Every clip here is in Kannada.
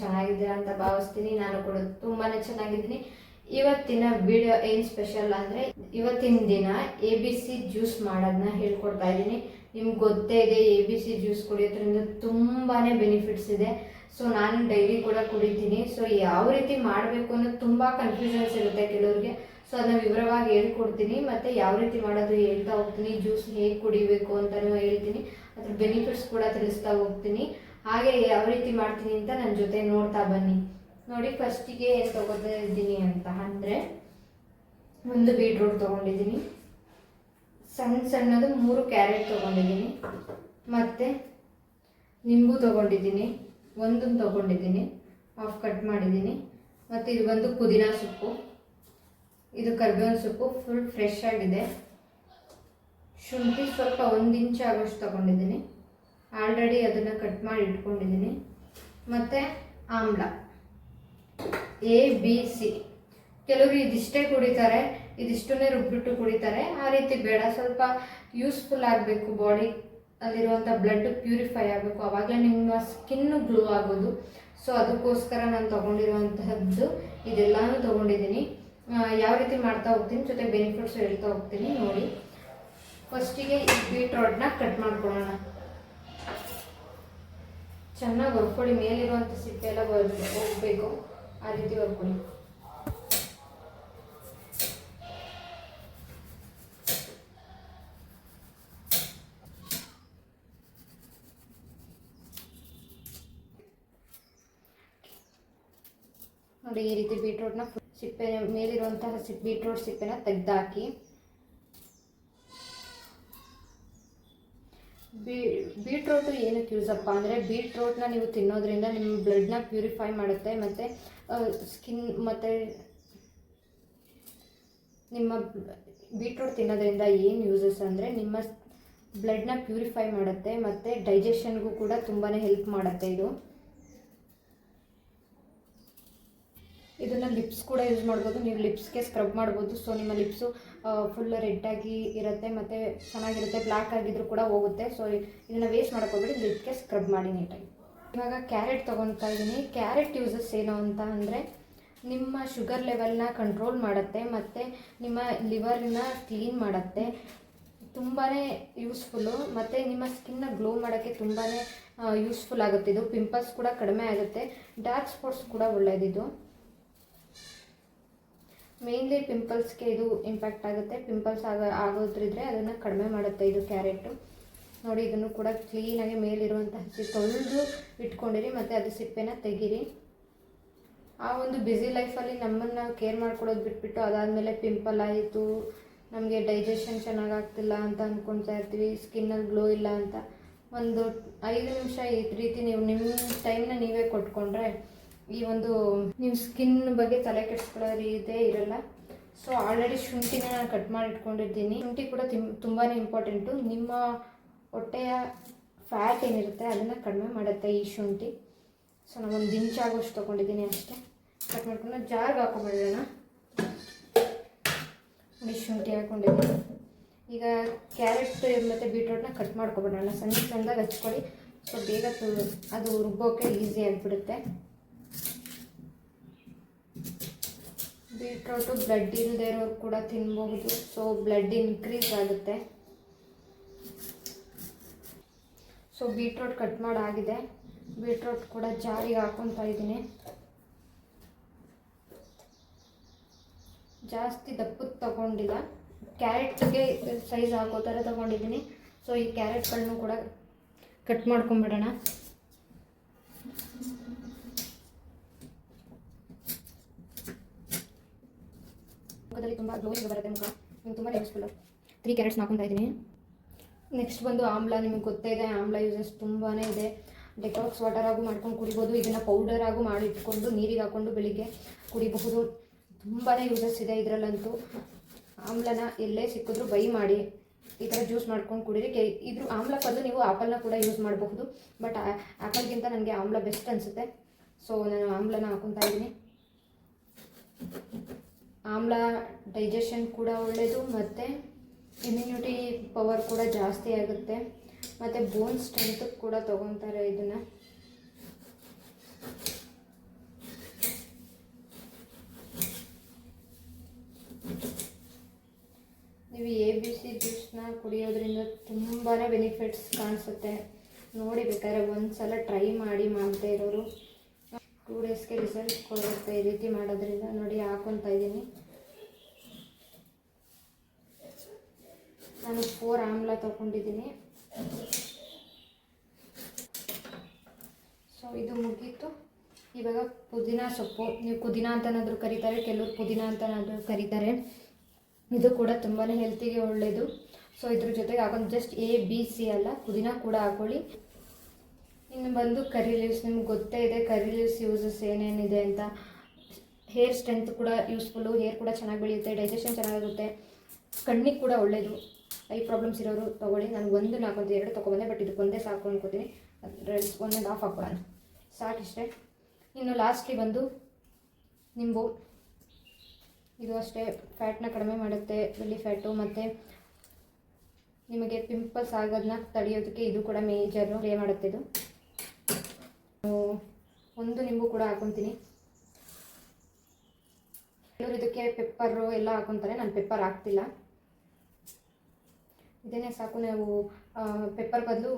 ಚೆನ್ನಾಗಿದ್ದೀರಾ ಅಂತ ಭಾವಿಸ್ತೀನಿ. ನಾನು ಕೂಡ ತುಂಬಾನೇ ಚೆನ್ನಾಗಿದ್ದೀನಿ. ಇವತ್ತಿನ ವಿಡಿಯೋ ಏನ್ ಸ್ಪೆಷಲ್ ಅಂದ್ರೆ, ಇವತ್ತಿನ ದಿನ ಎ ಬಿ ಸಿ ಜ್ಯೂಸ್ ಮಾಡೋದನ್ನ ಹೇಳ್ಕೊಡ್ತಾ ಇದ್ದೀನಿ. ನಿಮ್ಗೆ ಗೊತ್ತೇ ಇದೆ ಎ ಬಿ ಸಿ ಜ್ಯೂಸ್ ಕುಡಿಯೋದ್ರಿಂದ ತುಂಬಾನೇ ಬೆನಿಫಿಟ್ಸ್ ಇದೆ. ಸೊ ನಾನು ಡೈಲಿ ಕೂಡ ಕುಡಿತೀನಿ. ಸೊ ಯಾವ ರೀತಿ ಮಾಡಬೇಕು ಅನ್ನೋದು ತುಂಬಾ ಕನ್ಫ್ಯೂಷನ್ಸ್ ಇರುತ್ತೆ ಕೆಲವ್ರಿಗೆ. ಸೊ ಅದನ್ನ ವಿವರವಾಗಿ ಹೇಳ್ಕೊಡ್ತೀನಿ. ಮತ್ತೆ ಯಾವ ರೀತಿ ಮಾಡೋದು, ಹೇಳ್ತಾ ಹೋಗ್ತೀನಿ. ಜ್ಯೂಸ್ ಹೇಗೆ ಕುಡಿಬೇಕು ಅಂತಾನು ಹೇಳ್ತೀನಿ. ಅದ್ರ ಬೆನಿಫಿಟ್ಸ್ ಕೂಡ ತಿಳಿಸ್ತಾ ಹೋಗ್ತೀನಿ. ಹಾಗೆ ಯಾವ ರೀತಿ ಮಾಡ್ತೀನಿ ಅಂತ ನನ್ನ ಜೊತೆ ನೋಡ್ತಾ ಬನ್ನಿ. ನೋಡಿ ಫಸ್ಟಿಗೆ ಏನು ತಗೋತಾ ಇದ್ದೀನಿ ಅಂತ ಅಂದರೆ ಒಂದು ಬೀಟ್ರೂಟ್ ತೊಗೊಂಡಿದ್ದೀನಿ. ಸಣ್ಣ ಸಣ್ಣದು ಮೂರು ಕ್ಯಾರೆಟ್ ತೊಗೊಂಡಿದ್ದೀನಿ. ಮತ್ತು ನಿಂಬು ತೊಗೊಂಡಿದ್ದೀನಿ. ಒಂದನ್ನು ತೊಗೊಂಡಿದ್ದೀನಿ. ಆಫ್ ಕಟ್ ಮಾಡಿದ್ದೀನಿ. ಮತ್ತು ಇದು ಬಂದು ಪುದೀನ ಸೊಪ್ಪು. ಇದು ಕರ್ಬೇವಿನ ಸೊಪ್ಪು ಫುಲ್ ಫ್ರೆಶ್ ಆಗಿದೆ. ಶುಂಠಿ ಸ್ವಲ್ಪ ಒಂದು ಇಂಚ್ ಆಗೋಷ್ಟು ತಗೊಂಡಿದ್ದೀನಿ. ಆಲ್ರೆಡಿ ಅದನ್ನು ಕಟ್ ಮಾಡಿ ಇಟ್ಕೊಂಡಿದ್ದೀನಿ ಮತ್ತು ಆಮ್ಲ. ಎ ಬಿ ಸಿ ಕೆಲವರು ಇದಿಷ್ಟೇ ಕುಡಿತಾರೆ, ಇದಿಷ್ಟನ್ನೇ ರುಬ್ಬಿಟ್ಟು ಕುಡಿತಾರೆ. ಆ ರೀತಿ ಬೇಡ, ಸ್ವಲ್ಪ ಯೂಸ್ಫುಲ್ ಆಗಬೇಕು ಬಾಡಿ ಅಲ್ಲಿರುವಂಥ ಬ್ಲಡ್ ಪ್ಯೂರಿಫೈ ಆಗಬೇಕು. ಆವಾಗಲೇ ನಿಮ್ಮ ಸ್ಕಿನ್ನು ಗ್ಲೋ ಆಗೋದು. ಸೊ ಅದಕ್ಕೋಸ್ಕರ ನಾನು ತೊಗೊಂಡಿರುವಂತಹದ್ದು, ಇದೆಲ್ಲನೂ ತೊಗೊಂಡಿದ್ದೀನಿ ಯಾವ ರೀತಿ ಮಾಡ್ತಾ ಹೋಗ್ತೀನಿ, ಜೊತೆ ಬೆನಿಫಿಟ್ಸ್ ಹೇಳ್ತಾ ಹೋಗ್ತೀನಿ, ನೋಡಿ. ಫಸ್ಟಿಗೆ ಈ ಬೀಟ್ರೋಟ್ನ ಕಟ್ ಮಾಡ್ಕೊಳ್ಳೋಣ ಚೆನ್ನಾಗಿ ಹೊರ್ಕೊಳ್ಳಿ ಮೇಲಿರುವಂಥ ಸಿಪ್ಪೆ ಎಲ್ಲ ಹೋಗ್ಬೇಕು. ಆ ರೀತಿ ಹೊರ್ಕೊಳ್ಳಿ ನೋಡಿ ಈ ರೀತಿ ಬೀಟ್ರೋಟ್ನ ಸಿಪ್ಪೆ ಮೇಲಿರುವಂತಹ ಸಿಪ್ ಬೀಟ್ರೋಟ್ ಸಿಪ್ಪೆನ ತೆಗ್ದಾಕಿ ಬೀ ಬೀಟ್ರೋಟು ಏನಕ್ಕೆ ಅಪ್ಪ ಅಂದರೆ ಬೀಟ್ರೋಟ್ನ ನೀವು ತಿನ್ನೋದ್ರಿಂದ ನಿಮ್ಮ ಬ್ಲಡ್ನ ಪ್ಯೂರಿಫೈ ಮಾಡುತ್ತೆ ಮತ್ತು ಸ್ಕಿನ್ ಮತ್ತು ನಿಮ್ಮ ಬೀಟ್ರೋಟ್ ತಿನ್ನೋದ್ರಿಂದ ಏನು ಯೂಸಸ್ ಅಂದರೆ ನಿಮ್ಮ ಬ್ಲಡ್ನ ಪ್ಯೂರಿಫೈ ಮಾಡುತ್ತೆ ಮತ್ತು ಡೈಜೆಷನ್ಗೂ ಕೂಡ ತುಂಬಾ ಹೆಲ್ಪ್ ಮಾಡುತ್ತೆ ಇದು. ಇದನ್ನ ಲಿಪ್ಸ್ ಕೂಡ ಯೂಸ್ ಮಾಡ್ಬೋದು. ನೀವು ಲಿಪ್ಸ್ಗೆ ಸ್ಕ್ರಬ್ ಮಾಡ್ಬೋದು. ಸೊ ನಿಮ್ಮ ಲಿಪ್ಸು ಫುಲ್ ರೆಡ್ ಆಗಿ ಇರುತ್ತೆ ಮತ್ತು ಚೆನ್ನಾಗಿರುತ್ತೆ ಬ್ಲ್ಯಾಕ್ ಆಗಿದ್ರು ಕೂಡ ಹೋಗುತ್ತೆ. ಸೊ ಇದನ್ನು ವೇಸ್ಟ್ ಮಾಡ್ಕೋಬೇಡಿ ಲಿಪ್ಗೆ ಸ್ಕ್ರಬ್ ಮಾಡಿ ನೀಟಾಗಿ. ಇವಾಗ ಕ್ಯಾರೆಟ್ ತೊಗೊತಾ ಇದ್ದೀನಿ ಕ್ಯಾರೆಟ್ ಯೂಸಸ್ ಏನು ಅಂತ ಅಂದರೆ ನಿಮ್ಮ ಶುಗರ್ ಲೆವೆಲ್ನ ಕಂಟ್ರೋಲ್ ಮಾಡುತ್ತೆ ಮತ್ತು ನಿಮ್ಮ ಲಿವರ್ನ ಕ್ಲೀನ್ ಮಾಡುತ್ತೆ. ತುಂಬಾ ಯೂಸ್ಫುಲ್ಲು ಮತ್ತು ನಿಮ್ಮ ಸ್ಕಿನ್ನ ಗ್ಲೋ ಮಾಡೋಕ್ಕೆ ತುಂಬಾ ಯೂಸ್ಫುಲ್ ಆಗುತ್ತೆ. ಇದು ಪಿಂಪಲ್ಸ್ ಕೂಡ ಕಡಿಮೆ ಆಗುತ್ತೆ. ಡಾರ್ಕ್ ಸ್ಪಾಟ್ಸ್ ಕೂಡ ಒಳ್ಳೆಯದಿದು ಮೇನ್ಲಿ ಪಿಂಪಲ್ಸ್ಗೆ ಇದು ಇಂಪ್ಯಾಕ್ಟ್ ಆಗುತ್ತೆ. ಪಿಂಪಲ್ಸ್ ಆಗ, ಆಗೋದ್ರಿದ್ರೆ ಅದನ್ನು ಕಡಿಮೆ ಮಾಡುತ್ತೆ ಇದು ಕ್ಯಾರೆಟು ನೋಡಿ, ಇದನ್ನು ಕೂಡ ಕ್ಲೀನಾಗಿ ಮೇಲಿರುವಂಥ ಹಸಿ ತೊಳೆದು ಇಟ್ಕೊಂಡಿರಿ, ಮತ್ತು ಅದು ಸಿಪ್ಪೆನ ತೆಗೀರಿ. ಆ ಒಂದು ಬ್ಯುಸಿ ಲೈಫಲ್ಲಿ ನಮ್ಮನ್ನು ಕೇರ್ ಮಾಡ್ಕೊಳ್ಳೋದು ಬಿಟ್ಬಿಟ್ಟು ಅದಾದಮೇಲೆ ಪಿಂಪಲ್ ಆಯಿತು, ನಮಗೆ ಡೈಜೆಷನ್ ಚೆನ್ನಾಗಾಗ್ತಿಲ್ಲ ಅಂತ ಅಂದ್ಕೊಳ್ತಾ ಇರ್ತೀವಿ ಸ್ಕಿನ್ನಲ್ಲಿ ಗ್ಲೋ ಇಲ್ಲ ಅಂತ. ಒಂದು ಐದು ನಿಮಿಷ ಈ ರೀತಿ ನೀವು, ನಿಮ್ಮ ಟೈಮ್ನ ನೀವೇ ಕೊಟ್ಕೊಂಡ್ರೆ ಈ ಒಂದು ನೀವು ಸ್ಕಿನ್ ಬಗ್ಗೆ ತಲೆ ಕೆಡಿಸ್ಕೊಳ್ಳೋ ರೀತಿಯೇ ಇರಲ್ಲ. ಸೊ ಆಲ್ರೆಡಿ ಶುಂಠಿನ ನಾನು ಕಟ್ ಮಾಡಿ ಇಟ್ಕೊಂಡಿದ್ದೀನಿ. ಶುಂಠಿ ಕೂಡ ತಿಮ್ ತುಂಬಾ ಇಂಪಾರ್ಟೆಂಟು ನಿಮ್ಮ ಹೊಟ್ಟೆಯ ಫ್ಯಾಟ್ ಏನಿರುತ್ತೆ ಅದನ್ನು ಕಡಿಮೆ ಮಾಡುತ್ತೆ ಈ ಶುಂಠಿ. ಸೊ ನಾನು ಒಂದು ಇಂಚ್ ಆಗೋಷ್ಟು ತೊಗೊಂಡಿದ್ದೀನಿ ಅಷ್ಟೇ. ಕಟ್ ಮಾಡ್ಕೊಂಡು ಜಾರ್ಗೆ ಹಾಕೊಂಬಿಡೋಣ ಒಂದು ಶುಂಠಿ ಹಾಕೊಂಡಿದ್ದೀನಿ. ಈಗ ಕ್ಯಾರೆಟ್ ಮತ್ತು ಬೀಟ್ರೋಟ್ನ ಕಟ್ ಮಾಡ್ಕೊಬಿಡೋಣ ಸಣ್ಣ ಸಣ್ಣದಾಗ ಹಚ್ಕೊಳ್ಳಿ. ಸೊ ಬೇಗ ಅದು ರುಬ್ಬೋಕೆ ಈಸಿ ಆಗಿಬಿಡುತ್ತೆ. ಬೀಟ್ರೋಟು ಬ್ಲಡ್ ಇಲ್ಲದೆ ಇರೋರು ಕೂಡ ತಿನ್ಬಹುದು. ಸೊ ಬ್ಲಡ್ ಇನ್ಕ್ರೀಸ್ ಆಗುತ್ತೆ. ಸೊ ಬೀಟ್ರೋಟ್ ಕಟ್ ಮಾಡಾಗಿದೆ. ಬೀಟ್ರೋಟ್ ಕೂಡ ಜಾರಿಗೆ ಹಾಕೊತಾ ಇದ್ದೀನಿ. ಜಾಸ್ತಿ ದಪ್ಪದ ತಗೊಂಡಿಲ್ಲ. ಕ್ಯಾರೆಟ್ಗೆ ಸೈಜ್ ಹಾಕೋ ಥರ ತಗೊಂಡಿದ್ದೀನಿ. ಸೊ ಈ ಕ್ಯಾರೆಟ್ಗಳನ್ನೂ ಕೂಡ ಕಟ್ ಮಾಡ್ಕೊಂಬಿಡೋಣ ಮುಖದಲ್ಲಿ ತುಂಬ ಗ್ಲೋಯಿಂಗ್ ಬರುತ್ತೆ ಮುಖ. ನಿಮ್ಗೆ ತುಂಬ ಯೂಸ್ಫುಲ್ಲು ತ್ರೀ ಕ್ಯಾರೆಟ್ಸ್ ಹಾಕೊತಾ ಇದ್ದೀನಿ. ನೆಕ್ಸ್ಟ್ ಬಂದು ಆಮ್ಲ, ನಿಮಗೆ ಗೊತ್ತೇ ಇದೆ, ಆಮ್ಲ ಯೂಸಸ್ ತುಂಬಾ ಇದೆ. ಡೆಟಾಕ್ಸ್ ವಾಟರ್ ಆಗು ಮಾಡ್ಕೊಂಡು ಕುಡಿಬೋದು. ಇದನ್ನು ಪೌಡರ್ ಆಗು ಮಾಡಿ ಇಟ್ಕೊಂಡು ನೀರಿಗೆ ಹಾಕ್ಕೊಂಡು ಬೆಳಿಗ್ಗೆ ಕುಡಿಬಹುದು. ತುಂಬಾ ಯೂಸಸ್ ಇದೆ ಇದರಲ್ಲಂತೂ. ಆಮ್ಲನ ಎಲ್ಲೇ ಸಿಕ್ಕಿದ್ರು ಬೈ ಮಾಡಿ ಈ ಥರ ಜ್ಯೂಸ್ ಮಾಡ್ಕೊಂಡು ಕುಡಿರಿ. ಕೆ, ಇದ್ರ ಆಮ್ಲ ಬದಲು ನೀವು ಆಪಲ್ನ ಕೂಡ ಯೂಸ್ ಮಾಡಬಹುದು. ಬಟ್ ಆ್ಯಪಲ್ಗಿಂತ ನನಗೆ ಆಮ್ಲ ಬೆಸ್ಟ್ ಅನಿಸುತ್ತೆ. ಸೊ ನಾನು ಆಮ್ಲನ ಹಾಕೊತಾ ಇದ್ದೀನಿ. ಆಮ್ಲ ಡೈಜೆಷನ್ ಕೂಡ ಒಳ್ಳೆಯದು ಮತ್ತು ಇಮ್ಯುನಿಟಿ ಪವರ್ ಕೂಡ ಜಾಸ್ತಿ ಆಗುತ್ತೆ. ಮತ್ತು ಬೋನ್ ಸ್ಟ್ರೆಂತ್ ಕೂಡ ತೊಗೊತಾರೆ ಇದನ್ನು. ನೀವು ಎ ಬಿ ಸಿ ಜ್ಯೂಸ್ನ ಕುಡಿಯೋದ್ರಿಂದ ತುಂಬಾ ಬೆನಿಫಿಟ್ಸ್ ಕಾಣಿಸುತ್ತೆ. ನೋಡಿ ಬೇಕಾದ್ರೆ ಒಂದು ಸಲ ಟ್ರೈ ಮಾಡಿ ಮಾಡದೇ ಇರೋರು. ಟೂ ಡೇಸ್ಗೆ ರಿಸಲ್ಟ್ ಕೊಡುತ್ತೆ ಈ ರೀತಿ ಮಾಡೋದ್ರಿಂದ ನೋಡಿ ಹಾಕೊತಾ ಇದ್ದೀನಿ. ನಾನು ಫೋರ್ ಆಮ್ಲ ತೊಗೊಂಡಿದ್ದೀನಿ. ಸೊ ಇದು ಮುಗೀತು. ಇವಾಗ ಪುದೀನ ಸೊಪ್ಪು. ನೀವು ಪುದೀನ ಅಂತನಾದರೂ ಕರೀತಾರೆ, ಕೆಲವರು ಪುದೀನ ಅಂತನಾದರೂ ಕರೀತಾರೆ. ಇದು ಕೂಡ ತುಂಬಾ ಹೆಲ್ತಿಗೆ ಒಳ್ಳೆಯದು ಸೊ ಇದ್ರ ಜೊತೆಗೆ ಹಾಕೊಂಡು ಜಸ್ಟ್ ಎ ಬಿ ಸಿ ಅಲ್ಲ ಪುದೀನ ಕೂಡ ಹಾಕೊಳ್ಳಿ. ಇನ್ನು ಬಂದು ಕರಿ ಲೀವ್ಸ್ ನಿಮ್ಗೆ ಗೊತ್ತೇ ಇದೆ ಕರಿ ಲೀವ್ಸ್ ಯೂಸಸ್ ಏನೇನಿದೆ ಅಂತ. ಹೇರ್ ಸ್ಟ್ರೆಂತ್ ಕೂಡ ಯೂಸ್ಫುಲ್ಲು ಹೇರ್ ಕೂಡ ಚೆನ್ನಾಗಿ ಬೆಳೆಯುತ್ತೆ ಡೈಜೆಷನ್ ಚೆನ್ನಾಗಿರುತ್ತೆ. ಕಣ್ಣಿಗೆ ಕೂಡ ಒಳ್ಳೆಯದು ಐ ಪ್ರಾಬ್ಲಮ್ಸ್ ಇರೋರು ತೊಗೊಳ್ಳಿ. ನಾನು ಒಂದು ನಾಲ್ಕು ಒಂದು ಎರಡು ತೊಗೊಬಂದೆ ಬಟ್ ಇದಕ್ಕೆ ಒಂದೇ ಸಾಕು ಅನ್ಕೋತೀನಿ. ಒನ್ ಆ್ಯಂಡ್ ಹಾಕೊಳ್ಳೋಣ ಹಾಕ್ಬಿಡೋಣ ಸಾಕಿಷ್ಟೇ? ಇನ್ನು ಲಾಸ್ಟ್ಲಿ ಬಂದು ನಿಂಬು. ಇದು ಅಷ್ಟೇ. ಫ್ಯಾಟ್ನ ಕಡಿಮೆ ಮಾಡುತ್ತೆ ಬೆಲ್ಲಿ ಫ್ಯಾಟು ಮತ್ತು ನಿಮಗೆ ಪಿಂಪಲ್ಸ್ ಆಗೋದನ್ನ ತಡೆಯೋದಕ್ಕೆ ಇದು ಕೂಡ ಮೇಜರ್ ಪ್ಲೇ ಮಾಡುತ್ತೆ ಇದು. ಒಂದು ನಿಂಬು ಕೂಡ ಹಾಕೊತೀನಿ. ಕೆಲವರು ಇದಕ್ಕೆ ಪೆಪ್ಪರು ಎಲ್ಲ ಹಾಕೊತಾರೆ, ನಾನು ಪೆಪ್ಪರ್ ಹಾಕ್ತಿಲ್ಲ. ಇದನ್ನೇ ಸಾಕು, ನಾವು ಪೆಪ್ಪರ್ ಬದಲು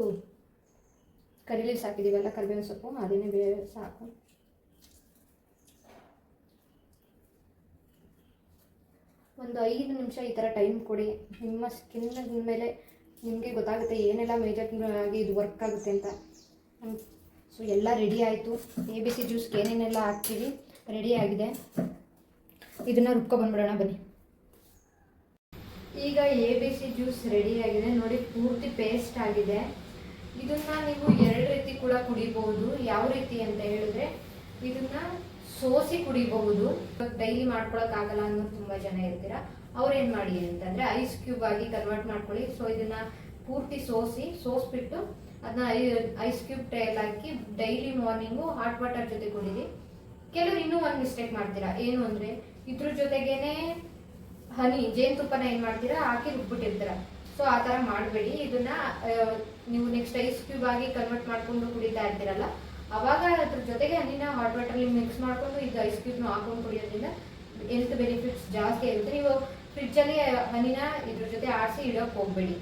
ಕರಿ ಸಾಕಿದ್ದೀವಲ್ಲ ಕರಿಬೇವಿನ ಸೊಪ್ಪು, ಅದನ್ನೇ ಬೇರೆ ಸಾಕು. ಒಂದು ಐದು ನಿಮಿಷ ಈ ಥರ ಟೈಮ್ ಕೊಡಿ. ನಿಮ್ಮ ಸ್ಕಿನ್ ಮೇಲೆ ನಿಮಗೆ ಗೊತ್ತಾಗುತ್ತೆ ಏನೆಲ್ಲ ಮೇಜರ್ ಆಗಿ ಇದು ವರ್ಕ್ ಆಗುತ್ತೆ ಅಂತ. ಸೊ ಎಲ್ಲ ರೆಡಿ ಆಯಿತು. ಎ ಬಿ ಸಿ ಜ್ಯೂಸ್ಗೆ ಏನೇನೆಲ್ಲ ಹಾಕ್ತೀವಿ ರೆಡಿ ಆಗಿದೆ. ಇದನ್ನು ರುಬ್ಕೊ ಬಂದ್ಬಿಡೋಣ, ಬನ್ನಿ. ಈಗ A B C juice ready ಆಗಿದೆ. ನೋಡಿ, ಪೂರ್ತಿ ಪೇಸ್ಟ್ ಆಗಿದೆ. ಇದನ್ನ ನೀವು ಎರಡು ರೀತಿ ಕೂಡ ಕುಡಿಬಹುದು. ಯಾವ ರೀತಿ ಅಂತ ಹೇಳಿದ್ರೆ, ಇದನ್ನ ಸೋಸಿ ಕುಡಿಬಹುದು. ಡೈಲಿ ಮಾಡ್ಕೊಳಕ್ ಆಗಲ್ಲ ಅನ್ನೋರು ತುಂಬಾ ಜನ ಇರ್ತೀರ ಅವ್ರು ಏನ್ ಮಾಡಿ ಅಂತಂದ್ರೆ ಐಸ್ ಕ್ಯೂಬ್ ಆಗಿ ಕನ್ವರ್ಟ್ ಮಾಡ್ಕೊಳ್ಳಿ. ಸೊ ಇದನ್ನ ಪೂರ್ತಿ ಸೋಸಿ, ಸೋಸ್ಬಿಟ್ಟು ಅದನ್ನ ಐಸ್ ಕ್ಯೂಬ್ ಟ್ರೇಲ್ ಹಾಕಿ ಡೈಲಿ ಮಾರ್ನಿಂಗು ಹಾಟ್ ವಾಟರ್ ಜೊತೆ ಕುಡೀರಿ ಕೆಲವರು ಇನ್ನೂ ಒಂದು ಮಿಸ್ಟೇಕ್ ಮಾಡ್ತೀರಾ? ಏನು ಅಂದ್ರೆ ಇದ್ರ ಜೊತೆಗೇನೆ ಹನಿ, ಜೇನುತುಪ್ಪನ ಏನ್ ಮಾಡ್ತೀರಾ? ಹಾಕಿ ರುಬ್ಬಿಟ್ಟಿರ್ತೀರಾ. ಸೊ ಆ ತರ ಮಾಡಬೇಡಿ. ಇದನ್ನ ನೀವು ನೆಕ್ಸ್ಟ್ ಐಸ್ ಕ್ಯೂಬ್ ಆಗಿ ಕನ್ವರ್ಟ್ ಮಾಡ್ಕೊಂಡು ಕುಡಿತಾ ಇರ್ತೀರಲ್ಲ, ಅವಾಗ ಅದ್ರ ಜೊತೆಗೆ ಹನಿನ ಹಾಟ್ ವಾಟರ್ ಅಲ್ಲಿ ಮಿಕ್ಸ್ ಮಾಡ್ಕೊಂಡು ಇದು ಐಸ್ ಕ್ಯೂಬ್ನ ಹಾಕೊಂಡು ಕುಡಿಯೋದ್ರಿಂದ ಹೆಲ್ತ್ ಬೆನಿಫಿಟ್ಸ್ ಜಾಸ್ತಿ ಇರುತ್ತೆ. ನೀವು ಫ್ರಿಡ್ಜಲ್ಲಿ ಹನಿನ ಇದ್ರ ಜೊತೆ ಆಡಿಸಿ ಇಡೋಕೆ ಹೋಗ್ಬೇಡಿ.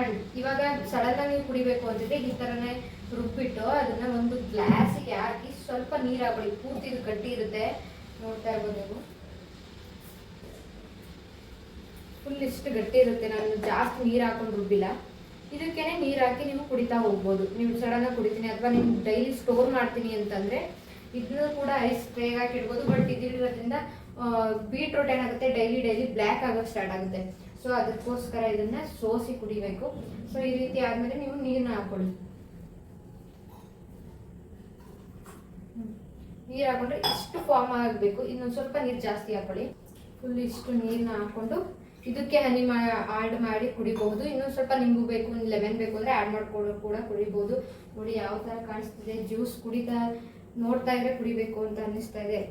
ಅಂಡ್ ಇವಾಗ ಸಡನ್ ಆಗಿ ಕುಡಿಬೇಕು ಅಂತಿದ್ರೆ ಈ ತರನೇ ರುಬ್ಬಿಟ್ಟು ಅದನ್ನ ಒಂದು ಗ್ಲಾಸಿಗೆ ಹಾಕಿ ಸ್ವಲ್ಪ ನೀರು ಹಾಕೊಳ್ಳಿ ಪೂರ್ತಿ ಇದು ಗಟ್ಟಿ ಇರುತ್ತೆ. ನೋಡ್ತಾ ಇರ್ಬೋದು ನೀವು. ಫುಲ್ ಇಷ್ಟು ಗಟ್ಟಿ ಇರುತ್ತೆ. ನಾನು ಜಾಸ್ತಿ ನೀರು ಹಾಕೊಂಡು ರುಬ್ಬಿಲ್ಲ. ಇದಕ್ಕೇನೆ ನೀರು ಹಾಕಿ ನೀವು ಕುಡಿತಾ ಹೋಗ್ಬೋದು. ನೀವು ಸಡನ್ ಆಗಿ ಕುಡಿತೀನಿ ಅಥವಾ ನೀವು ಡೈಲಿ ಸ್ಟೋರ್ ಮಾಡ್ತೀನಿ ಅಂತಂದ್ರೆ ಇದನ್ನು ಕೂಡ ಐಸ್ ಬೇಗ ಹಾಕಿ ಇಡ್ಬೋದು. ಬಟ್ ಇದಿರೋದ್ರಿಂದ ಬೀಟ್ರೂಟ್ ಏನಾಗುತ್ತೆ? ಡೈಲಿ ಡೈಲಿ ಬ್ಲ್ಯಾಕ್ ಆಗೋಕೆ ಸ್ಟಾರ್ಟ್ ಆಗುತ್ತೆ. ಸೊ ಅದಕ್ಕೋಸ್ಕರ ಇದನ್ನ ಸೋಸಿ ಕುಡಿಬೇಕು. ಸೊ ಈ ರೀತಿ ಆದ್ಮೇಲೆ ನೀವು ನೀರನ್ನ ಹಾಕೊಳ್ಳಿ. ನೀರು ಹಾಕೊಂಡ್ರೆ ಇಷ್ಟು ಫಾರ್ಮ್ ಆಗಬೇಕು. ಇನ್ನೊಂದು ಸ್ವಲ್ಪ ನೀರು ಜಾಸ್ತಿ ಹಾಕೊಳ್ಳಿ. ಫುಲ್ ಇಷ್ಟು ನೀರನ್ನ ಹಾಕೊಂಡು ಇದಕ್ಕೆ ಹನಿ ಮಾ ಆಡ್ ಮಾಡಿ ಕುಡಿಬಹುದು. ಇನ್ನೊಂದು ಸ್ವಲ್ಪ ನಿಂಬು ಬೇಕು ಲೆಮನ್ ಬೇಕು ಅಂದ್ರೆ ಆಡ್ ಮಾಡ್ಕೊಂಡು ಕೂಡ ಕುಡಿಬಹುದು. ನೋಡಿ ಯಾವ ತರ ಕಾಣಿಸ್ತಿದೆ. ಜ್ಯೂಸ್ ಕುಡಿತಾ, ನೋಡ್ತಾ ಇದ್ರೆ ಕುಡಿಬೇಕು ಅಂತ ಅನ್ನಿಸ್ತಾ ಇದೆ.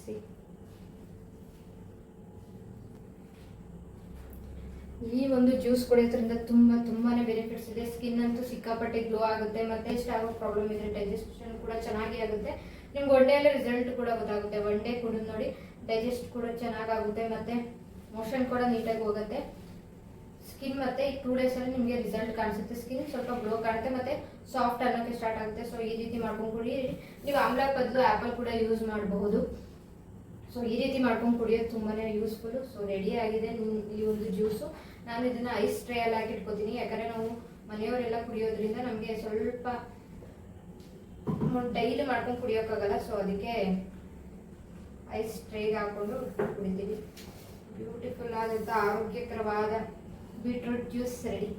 ಸಿ ಈ ಒಂದು ಜ್ಯೂಸ್ ಕುಡಿಯೋದ್ರಿಂದ ತುಂಬಾ ತುಂಬಾನೇ ಬೆನಿಫಿಟ್ಸ್ ಇದೆ. ಸ್ಕಿನ್ ಅಂತೂ ಸಿಕ್ಕಾಪಟ್ಟೆ ಗ್ಲೋ ಆಗುತ್ತೆ, ಮತ್ತೆ ಇಷ್ಟ ಆಗೋ ಪ್ರಾಬ್ಲಮ್ ಇದ್ರೆ ಡೈಜೆಸ್ಟನ್ ಕೂಡ ಚೆನ್ನಾಗಿ ಆಗುತ್ತೆ. ನಿಮ್ಗೆ ಡೇಲಿ ರಿಸಲ್ಟ್ ಕೂಡ ಗೊತ್ತಾಗುತ್ತೆ. ಒನ್ ಡೇ ಕುಡಿದು ನೋಡಿ ಡೈಜೆಸ್ಟ್ ಕೂಡ ಚೆನ್ನಾಗಾಗುತ್ತೆ, ಮತ್ತೆ ಮೋಷನ್ ಕೂಡ ನೀಟಾಗಿ ಹೋಗುತ್ತೆ. ಸ್ಕಿನ್ ಮತ್ತೆ ಈ ಟೂ ಡೇಸ್ ಅಲ್ಲಿ ನಿಮಗೆ ರಿಸಲ್ಟ್ ಕಾಣಿಸುತ್ತೆ. ಸ್ಕಿನ್ ಸ್ವಲ್ಪ ಗ್ಲೋ ಕಾಣುತ್ತೆ, ಮತ್ತೆ ಸಾಫ್ಟ್ ಅನ್ನೋಕೆ ಸ್ಟಾರ್ಟ್ ಆಗುತ್ತೆ. ಸೊ ಈ ರೀತಿ ಮಾಡ್ಕೊಂಡು ಕುಡಿ ನೀವು ಆಮ್ಲ ಬದಲು ಆಪಲ್ ಕೂಡ ಯೂಸ್ ಮಾಡಬಹುದು. ಸೊ ಈ ರೀತಿ ಮಾಡ್ಕೊಂಡು ಕುಡಿಯೋದು ತುಂಬಾ ಯೂಸ್ಫುಲ್ ಸೊ ರೆಡಿ ಆಗಿದೆ ಈ ಒಂದು ಜ್ಯೂಸು ನಾನು ಇದನ್ನ ಐಸ್ ಟ್ರೇಯಲ್ಲಿ ಹಾಕಿ ಯಾಕಂದ್ರೆ ನಾವು ಮನೆಯವರೆಲ್ಲ ಕುಡಿಯೋದ್ರಿಂದ ನಮಗೆ ಸ್ವಲ್ಪ ಡೈಲಿ ಮಾಡ್ಕೊಂಡು ಕುಡಿಯೋಕ್ಕಾಗಲ್ಲ. ಸೊ ಅದಕ್ಕೆ ಐಸ್ ಟ್ರೇಗೆ ಹಾಕೊಂಡು ಕುಡಿತೀವಿ ಬ್ಯೂಟಿಫುಲ್ ಆದಂಥ ಆರೋಗ್ಯಕರವಾದ ಬೀಟ್ರೂಟ್ ಜ್ಯೂಸ್ ರೆಡಿ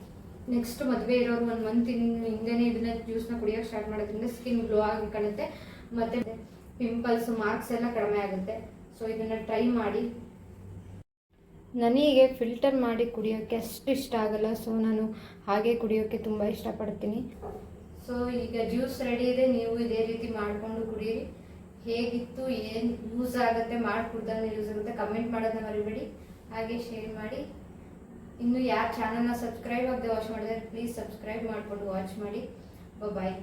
ನೆಕ್ಸ್ಟ್ ಮದುವೆ ಇರೋರು ಒಂದು ಮಂತ್ ಹಿಂದೆನೇ ಇದನ್ನ ಜ್ಯೂಸ್ನ ಕುಡಿಯೋಕೆ ಸ್ಟಾರ್ಟ್ ಮಾಡೋದ್ರಿಂದ ಸ್ಕಿನ್ ಗ್ಲೋ ಆಗಿ ಕಾಣುತ್ತೆ. ಮತ್ತೆ ಪಿಂಪಲ್ಸ್ ಮಾರ್ಕ್ಸ್ ಎಲ್ಲ ಕಡಿಮೆ ಆಗುತ್ತೆ. ಸೊ ಇದನ್ನ ಟ್ರೈ ಮಾಡಿ. ನನಗೆ ಫಿಲ್ಟರ್ ಮಾಡಿ ಕುಡಿಯೋಕ್ಕೆ ಅಷ್ಟು ಇಷ್ಟ ಆಗಲ್ಲ. ಸೊ ನಾನು ಹಾಗೆ ಕುಡಿಯೋಕ್ಕೆ ತುಂಬ ಇಷ್ಟಪಡ್ತೀನಿ. ಸೊ ಈಗ ಜ್ಯೂಸ್ ರೆಡಿ ಇದೆ. ನೀವು ಇದೇ ರೀತಿ ಮಾಡಿಕೊಂಡು ಕುಡಿಯಿರಿ ಹೇಗಿತ್ತು, ಏನು ಯೂಸ್ ಆಗುತ್ತೆ ಮಾಡಿ ಯೂಸ್ ಆಗುತ್ತೆ ಕಮೆಂಟ್ ಮಾಡೋದನ್ನ ಮರಿಬೇಡಿ. ಹಾಗೆ ಶೇರ್ ಮಾಡಿ. ಇನ್ನು ಯಾರು ಚಾನಲ್ನ ಸಬ್ಸ್ಕ್ರೈಬ್ ಆಗದೆ ವಾಚ್ ಮಾಡಿದ್ರೆ ಪ್ಲೀಸ್ ಸಬ್ಸ್ಕ್ರೈಬ್ ಮಾಡಿಕೊಂಡು ವಾಚ್ ಮಾಡಿ. ಬಾಯ್